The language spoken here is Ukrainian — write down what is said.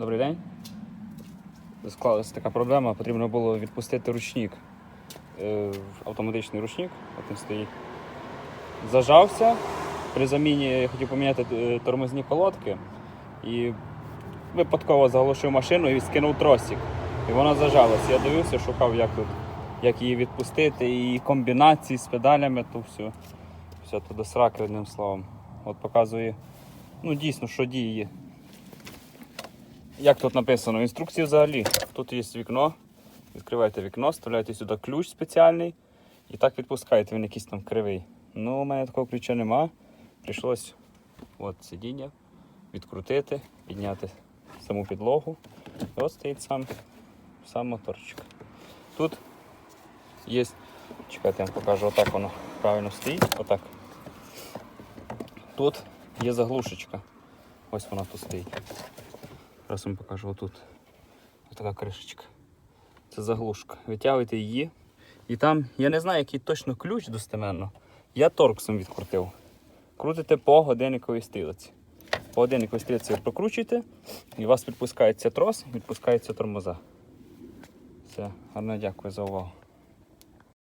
Добрий день. Склалася така проблема, потрібно було відпустити ручник. Е, Автоматичний ручник, от він стоїть. Зажався. При заміні я хотів поміняти е, тормозні колодки і випадково заглушив машину і скинув тросик. І вона зажалася. Я дивився, шукав, як тут, як її відпустити, і комбінації з педалями, то все. Все то до сраки, одним словом. От показує, ну дійсно, що діє. Як тут написано? Інструкції взагалі. Тут є вікно. Відкриваєте вікно, вставляєте сюди ключ спеціальний і так відпускаєте, він якийсь там кривий. Ну, у мене такого ключа нема. Прийшлось от сидіння відкрутити, підняти саму підлогу. І от стоїть сам, сам моторчик. Тут є. Чекайте, я вам покажу, отак воно правильно стоїть. Отак. Тут є заглушечка. Ось вона тут стоїть. Зараз вам покажу отут. Ось така кришечка. Це заглушка. Витягуєте її. І там, я не знаю, який точно ключ достеменно. Я торксом відкрутив. Крутите по годинниковій стрілці. По годинниковій стрілці ви прокручуєте, і у вас відпускається трос, відпускаються тормоза. Все, гарно дякую за увагу.